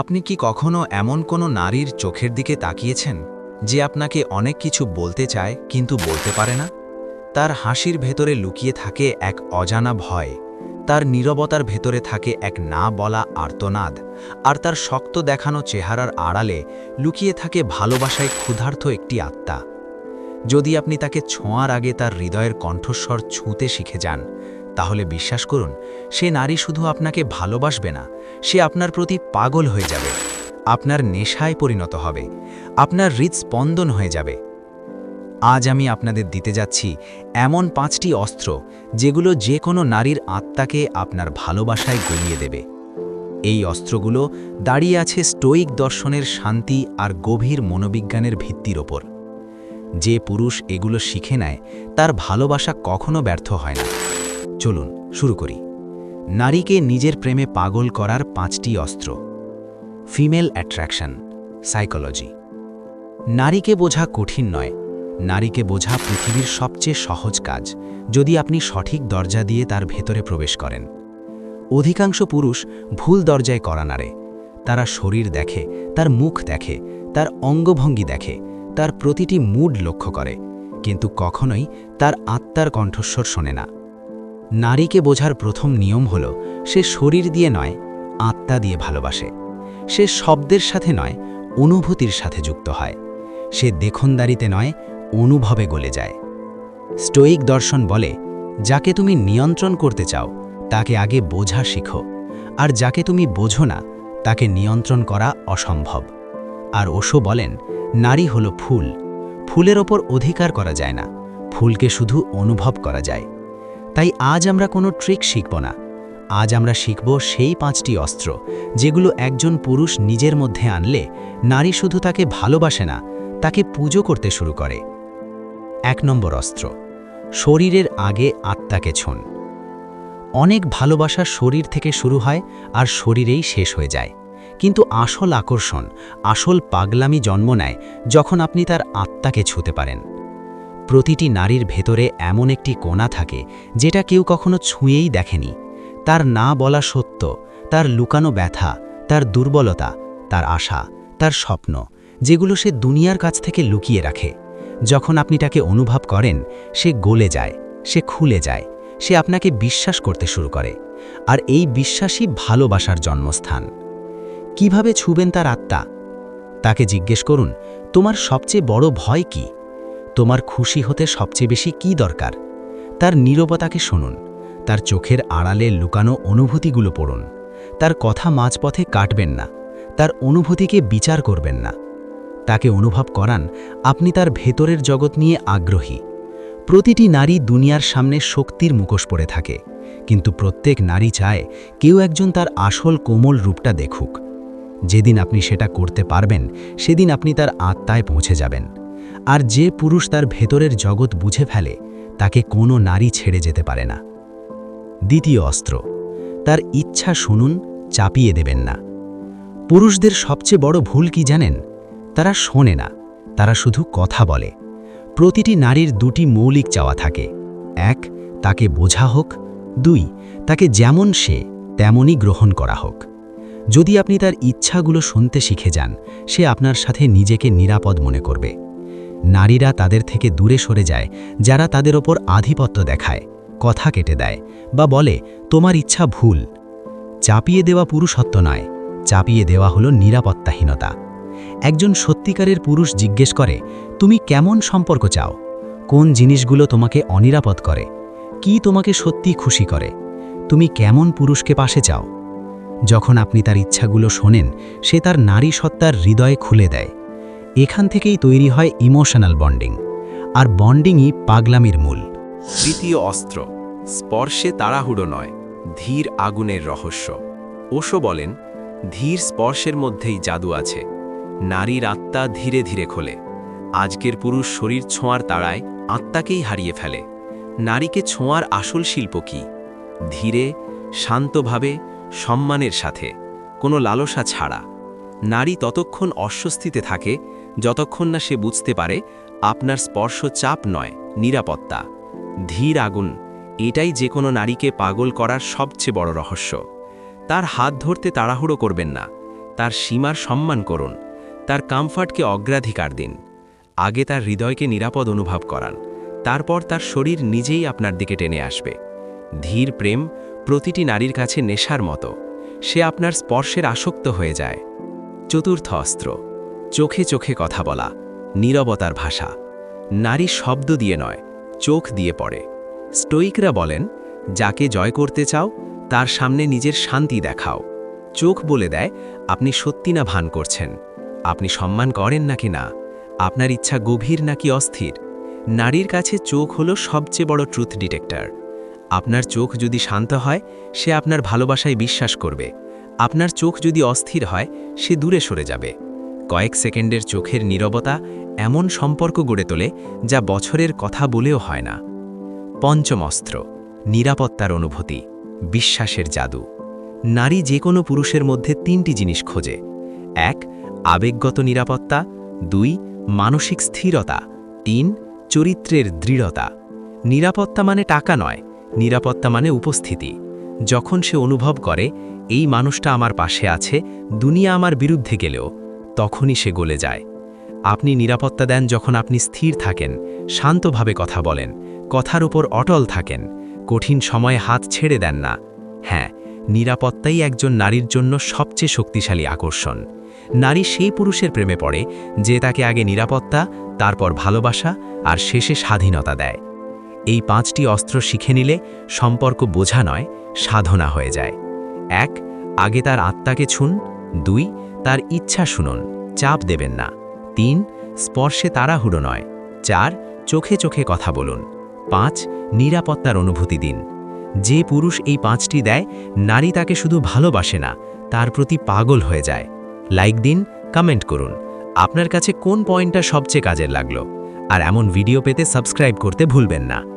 আপনি কি কখনো এমন কোনো নারীর চোখের দিকে তাকিয়েছেন, যে আপনাকে অনেক কিছু বলতে চায় কিন্তু বলতে পারে না? তার হাসির ভেতরে লুকিয়ে থাকে এক অজানা ভয়, তার নীরবতার ভেতরে থাকে এক না বলা আর্তনাদ, আর তার শক্ত দেখানো চেহারার আড়ালে লুকিয়ে থাকে ভালোবাসায় ক্ষুধার্থ একটি আত্মা। যদি আপনি তাকে ছোঁয়ার আগে তার হৃদয়ের কণ্ঠস্বর ছুঁতে শিখে যান তাহলে বিশ্বাস করুন, সে নারী শুধু আপনাকে ভালোবাসবে না, সে আপনার প্রতি পাগল হয়ে যাবে, আপনার নেশায় পরিণত হবে, আপনার হৃদস্পন্দন হয়ে যাবে। আজ আমি আপনাদের দিতে যাচ্ছি এমন পাঁচটি অস্ত্র, যেগুলো যে কোনো নারীর আত্মাকে আপনার ভালোবাসায় গলিয়ে দেবে। এই অস্ত্রগুলো দাঁড়িয়ে আছে স্টোইক দর্শনের শান্তি আর গভীর মনোবিজ্ঞানের ভিত্তির ওপর। যে পুরুষ এগুলো শিখে নেয়, তার ভালোবাসা কখনো ব্যর্থ হয় না। চলুন, শুরু করি। নারীকে নিজের প্রেমে পাগল করার পাঁচটি অস্ত্র। Female attraction, psychology. নারীকে বোঝা কঠিন নয়। নারীকে বোঝা পৃথিবীর সবচেয়ে সহজ কাজ, যদি আপনি সঠিক দরজা দিয়ে তার ভেতরে প্রবেশ করেন। অধিকাংশ পুরুষ ভুল দরজায় করা নাড়ে। তারা শরীর দেখে, তার মুখ দেখে, তার অঙ্গভঙ্গি দেখে, তার প্রতিটি মুড লক্ষ্য করে। কিন্তু কখনোই তার আত্মার কণ্ঠস্বর শোনে না। নারীকে বোঝার প্রথম নিয়ম হল, সে শরীর দিয়ে নয়, আত্মা দিয়ে ভালোবাসে। সে শব্দের সাথে নয়, অনুভূতির সাথে যুক্ত হয়। সে দেখনদারিতে নয়, অনুভবে গলে যায়। স্টোইক দর্শন বলে, যাকে তুমি নিয়ন্ত্রণ করতে চাও, তাকে আগে বোঝা শিখো। আর যাকে তুমি বোঝো না, তাকে নিয়ন্ত্রণ করা অসম্ভব। আর ওশো বলেন, নারী হলো ফুল। ফুলের ওপর অধিকার করা যায় না। ফুলকে শুধু অনুভব করা যায়। তাই আজ আমরা কোনো ট্রিক শিখব না। আজ আমরা শিখব সেই পাঁচটি অস্ত্র, যেগুলো একজন পুরুষ নিজের মধ্যে আনলে নারী শুধু তাকে ভালোবাসে না, তাকে পুজো করতে শুরু করে। এক নম্বর অস্ত্র, শরীরের আগে আত্মাকে ছোন। অনেক ভালোবাসা শরীর থেকে শুরু হয় আর শরীরেই শেষ হয়ে যায়। কিন্তু আসল আকর্ষণ, আসল পাগলামি জন্ম নেয় যখন আপনি তার আত্মাকে ছুতে পারেন। প্রতিটি নারীর ভেতরে এমন একটি কোণা থাকে, যেটা কেউ কখনো ছুঁয়েই দেখেনি। তার না বলা সত্য, তার লুকানো ব্যথা, তার দুর্বলতা, তার আশা, তার স্বপ্ন, যেগুলো সে দুনিয়ার কাছ থেকে লুকিয়ে রাখে। যখন আপনি তাকে অনুভব করেন, সে গলে যায়, সে খুলে যায়, সে আপনাকে বিশ্বাস করতে শুরু করে। আর এই বিশ্বাসই ভালোবাসার জন্মস্থান। কীভাবে ছুবেন তার আত্মা? তাকে জিজ্ঞেস করুন, তোমার সবচেয়ে বড় ভয় কি? তোমার খুশি হতে সবচেয়ে বেশি কি দরকার? তার নীরবতাকে শুনুন, তার চোখের আড়ালে লুকানো অনুভূতিগুলো পড়ুন, তার কথা মাঝপথে কাটবেন না, তার অনুভূতিকে বিচার করবেন না। তাকে অনুভব করান, আপনি তার ভেতরের জগৎ নিয়ে আগ্রহী। প্রতিটি নারী দুনিয়ার সামনে শক্তির মুখোশ পড়ে থাকে, কিন্তু প্রত্যেক নারী চায় কেউ একজন তার আসল কোমল রূপটা দেখুক। যেদিন আপনি সেটা করতে পারবেন, সেদিন আপনি তার আত্মায় পৌঁছে যাবেন। আর যে পুরুষ তার ভেতরের জগৎ বুঝে ফেলে, তাকে কোনো নারী ছেড়ে যেতে পারে না। দ্বিতীয় অস্ত্র, তার ইচ্ছা শুনুন, চাপিয়ে দেবেন না। পুরুষদের সবচেয়ে বড় ভুল কি জানেন? তারা শোনে না, তারা শুধু কথা বলে। প্রতিটি নারীর দুটি মৌলিক চাওয়া থাকে। এক, তাকে বোঝা হোক। দুই, তাকে যেমন সে, তেমনই গ্রহণ করা হোক। যদি আপনি তার ইচ্ছাগুলো শুনতে শিখে যান, সে আপনার সাথে নিজেকে নিরাপদ মনে করবে। নারীরা তাদের থেকে দূরে সরে যায়, যারা তাদের ওপর আধিপত্য দেখায়, কথা কেটে দেয় বা বলে, তোমার ইচ্ছা ভুল। চাপিয়ে দেওয়া পুরুষত্ব নয়, চাপিয়ে দেওয়া হলো নিরাপত্তাহীনতা। একজন সত্যিকারের পুরুষ জিজ্ঞেস করে, তুমি কেমন সম্পর্ক চাও? কোন জিনিসগুলো তোমাকে অনিরাপদ করে? কি তোমাকে সত্যি খুশি করে? তুমি কেমন পুরুষকে পাশে চাও? যখন আপনি তার ইচ্ছাগুলো শোনেন, সে তার নারী সত্তার হৃদয়ে খুলে দেয়। এখান থেকেই তৈরি হয় ইমোশনাল বন্ডিং, আর বন্ডিংই পাগলামির মূল। তৃতীয় অস্ত্র, স্পর্শে তাড়াহুড়ো নয়, ধীর আগুনের রহস্য। ওশো বলেন, ধীর স্পর্শের মধ্যেই জাদু আছে। নারীর আত্মা ধীরে ধীরে খোলে। আজকের পুরুষ শরীর ছোঁয়ার তাড়ায় আত্মাকেই হারিয়ে ফেলে। নারীকে ছোঁয়ার আসল শিল্প কি? ধীরে, শান্তভাবে, সম্মানের সাথে, কোনো লালসা ছাড়া। নারী ততক্ষণ অস্বস্তিতে থাকে যতক্ষণ না সে বুঝতে পারে, আপনার স্পর্শ চাপ নয়, নিরাপত্তা। ধীর আগুন, এটাই যে কোনো নারীকে পাগল করার সবচেয়ে বড় রহস্য। তার হাত ধরতে তাড়াহুড়ো করবেন না, তার সীমার সম্মান করুন, তার কমফর্টকে অগ্রাধিকার দিন। আগে তার হৃদয়কে নিরাপদ অনুভব করান, তারপর তার শরীর নিজেই আপনার দিকে টেনে আসবে। ধীর প্রেম প্রতিটি নারীর কাছে নেশার মতো, সে আপনার স্পর্শের আসক্ত হয়ে যায়। চতুর্থ অস্ত্র। চোখে চোখে কথা বলা, নীরবতার ভাষা। নারী শব্দ দিয়ে নয়, চোখ দিয়ে পড়ে। স্টোইকরা বলেন, যাকে জয় করতে চাও, তার সামনে নিজের শান্তি দেখাও। চোখ বলে দেয়, আপনি সত্যি না ভান করছেন। আপনি সম্মান করেন নাকি না? আপনার ইচ্ছা গভীর নাকি অস্থির? নারীর কাছে চোখ হলো সবচেয়ে বড় ট্রুথ ডিটেক্টর আপনার চোখ যদি শান্ত হয়, সে আপনার ভালোবাসায় বিশ্বাস করবে। আপনার চোখ যদি অস্থির হয়, সে দূরে সরে যাবে। কয়েক সেকেন্ডের চোখের নীরবতা এমন সম্পর্ক গড়ে তোলে যা বছরের কথা বলেও হয় না। পঞ্চম অস্ত্র নিরাপত্তার অনুভূতি, বিশ্বাসের জাদু। নারী যে কোনো পুরুষের মধ্যে তিনটি জিনিস খোঁজে। এক, আবেগগত নিরাপত্তা। দুই, মানসিক স্থিরতা। তিন, চরিত্রের দৃঢ়তা। নিরাপত্তা মানে টাকা নয়, নিরাপত্তা মানে উপস্থিতি। যখন সে অনুভব করে, এই মানুষটা আমার পাশে আছে, দুনিয়া আমার বিরুদ্ধে গেলেও। তখনই সে গলে যায়। আপনি নিরাপত্তা দেন যখন আপনি স্থির থাকেন, শান্তভাবে কথা বলেন, কথার উপর অটল থাকেন, কঠিন সময়ে হাত ছেড়ে দেন না। হ্যাঁ নিরাপত্তাই একজন নারীর জন্য সবচেয়ে শক্তিশালী আকর্ষণ। নারী সেই পুরুষের প্রেমে পড়ে, যে তাকে আগে নিরাপত্তা, তারপর ভালোবাসা আর শেষে স্বাধীনতা দেয়। এই পাঁচটি অস্ত্র শিখে নিলে সম্পর্ক বোঝা নয়, সাধনা হয়ে যায়। এক, আগে তার আত্মাকে ছুন। দুই তার ইচ্ছা শুনুন, চাপ দেবেন না। তিন, স্পর্শে তাড়াহুড়ো নয়। চার, চোখে চোখে কথা বলুন। পাঁচ, নিরাপত্তার অনুভূতি দিন। যে পুরুষ এই পাঁচটি দেয়, নারী তাকে শুধু ভালোবাসে না, তার প্রতি পাগল হয়ে যায়। লাইক দিন, কমেন্ট করুন। আপনার কাছে কোন পয়েন্টটা সবচেয়ে কাজের লাগল? আর এমন ভিডিও পেতে সাবস্ক্রাইব করতে ভুলবেন না।